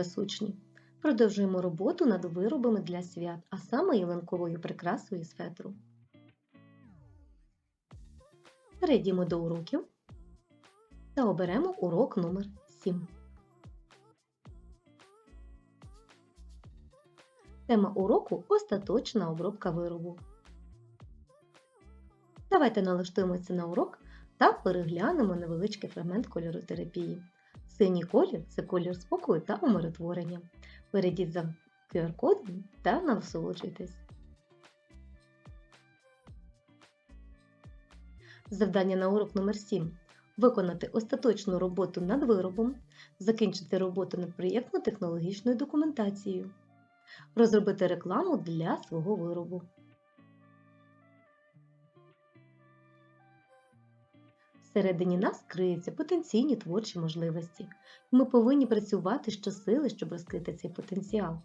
вас! Продовжуємо роботу над виробами для свят, а саме ялинковою прикрасою з фетру. Перейдімо до уроків та оберемо урок номер 7. Тема уроку остаточна обробка виробу. Давайте налаштуємося на урок та переглянемо невеличкий фрагмент кольоротерапії. Синій колір це колір спокою та умиротворення. Перейдіть за QR-кодом та насолоджуйтесь. Завдання на урок номер 7 Виконати остаточну роботу над виробом, закінчити роботу над проєктно-технологічною документацією, розробити рекламу для свого виробу. Всередині нас криються потенційні творчі можливості. Ми повинні працювати щосили, щоб розкрити цей потенціал.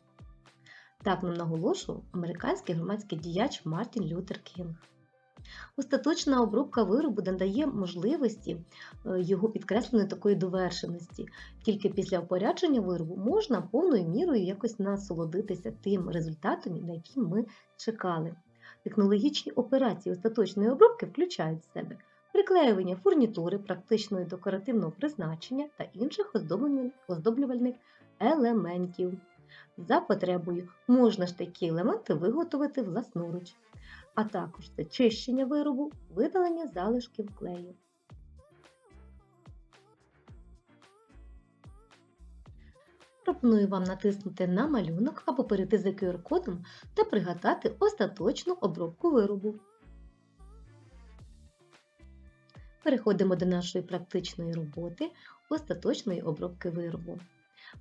Так нам наголошував американський громадський діяч Мартін Лютер Кінг. Остаточна обробка виробу надає можливості е, його підкресленої такої довершеності. Тільки після опорядження виробу можна повною мірою якось насолодитися тим результатом, на який ми чекали. Технологічні операції остаточної обробки включають в себе приклеювання фурнітури практичного декоративного призначення та інших оздоблювальних елементів. За потребою можна ж такі елементи виготовити власноруч, а також це чищення виробу, видалення залишків клею. Пропоную вам натиснути на малюнок або перейти за QR-кодом та пригадати остаточну обробку виробу. Переходимо до нашої практичної роботи остаточної обробки виробу.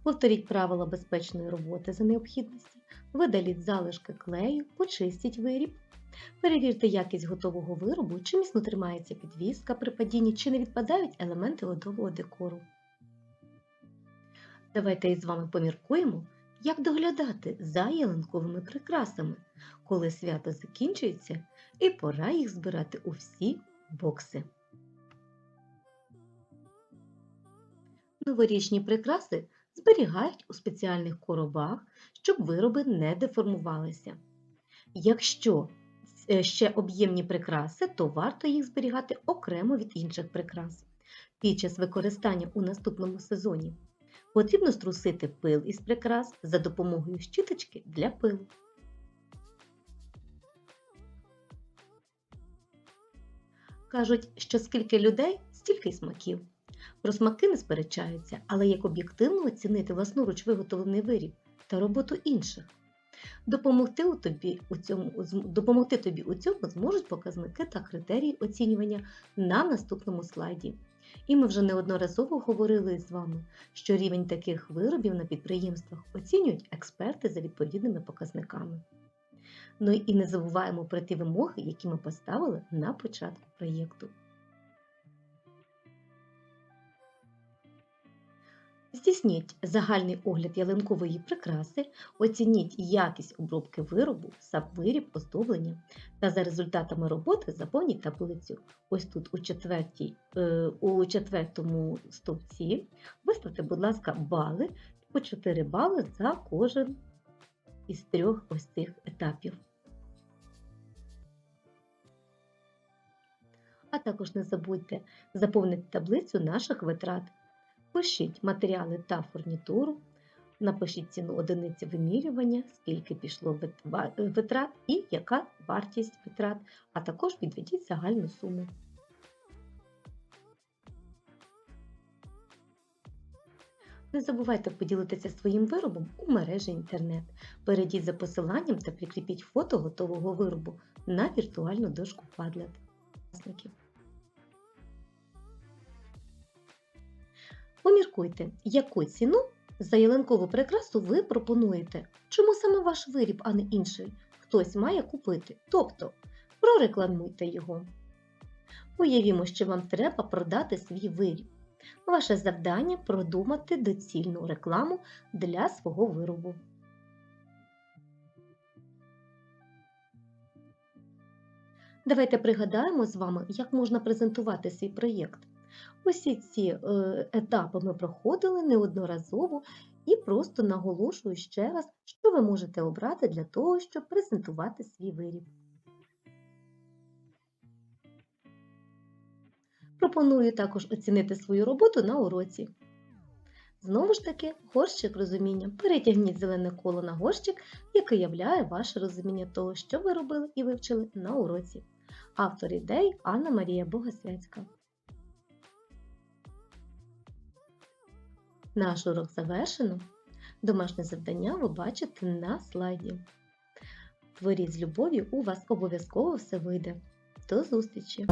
Повторіть правила безпечної роботи за необхідності, видаліть залишки клею, почистіть виріб, перевірте якість готового виробу, чи міцно тримається підвіска при падінні, чи не відпадають елементи готового декору. Давайте із вами поміркуємо, як доглядати за ялинковими прикрасами, коли свято закінчується і пора їх збирати у всі бокси. Новорічні прикраси зберігають у спеціальних коробах, щоб вироби не деформувалися. Якщо е, ще об'ємні прикраси, то варто їх зберігати окремо від інших прикрас. Під час використання у наступному сезоні потрібно струсити пил із прикрас за допомогою щіточки для пилу. Кажуть, що скільки людей, стільки й смаків. Про смаки не сперечаються, але як об'єктивно оцінити власноруч виготовлений виріб та роботу інших. Допомогти, тобі у цьому, допомогти тобі у цьому зможуть показники та критерії оцінювання на наступному слайді. І ми вже неодноразово говорили з вами, що рівень таких виробів на підприємствах оцінюють експерти за відповідними показниками. Ну і не забуваємо про ті вимоги, які ми поставили на початку проєкту. Здійсніть загальний огляд ялинкової прикраси, оцініть якість обробки виробу, сам виріб, оздоблення та за результатами роботи заповніть таблицю. Ось тут у, четвертій, е, у четвертому стовпці виставте, будь ласка, бали по 4 бали за кожен із трьох ось цих етапів. А також не забудьте заповнити таблицю наших витрат. Пишіть матеріали та фурнітуру, напишіть ціну одиниці вимірювання, скільки пішло витрат і яка вартість витрат, а також підведіть загальну суму. Не забувайте поділитися своїм виробом у мережі інтернет. Перейдіть за посиланням та прикріпіть фото готового виробу на віртуальну дошку Padlet. Поміркуйте, яку ціну за ялинкову прикрасу ви пропонуєте. Чому саме ваш виріб, а не інший? Хтось має купити. Тобто прорекламуйте його. Уявімо, що вам треба продати свій виріб. Ваше завдання продумати доцільну рекламу для свого виробу. Давайте пригадаємо з вами, як можна презентувати свій проєкт. Усі ці е, етапи ми проходили неодноразово і просто наголошую ще раз, що ви можете обрати для того, щоб презентувати свій виріб. Пропоную також оцінити свою роботу на уроці. Знову ж таки, горщик розуміння. Перетягніть зелене коло на горщик, яке являє ваше розуміння того, що ви робили і вивчили на уроці. Автор ідей Анна Марія Богосвяцька. Наш урок завершено. Домашнє завдання ви бачите на слайді. Творіть з любов'ю, у вас обов'язково все вийде. До зустрічі!